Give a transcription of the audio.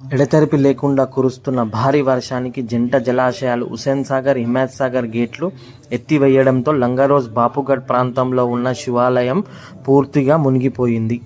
ఎడతెరిపి లేకుండా కురుస్తున్న భారీ వర్షానికి జంట జలాశయాలు హుస్సేన్ సాగర్ హిమాయత్ సాగర్ గేట్లు ఎత్తివేయడంతో లంగరోజ్ బాపుగఢ్ ప్రాంతంలో ఉన్న శివాలయం పూర్తిగా మునిగిపోయింది.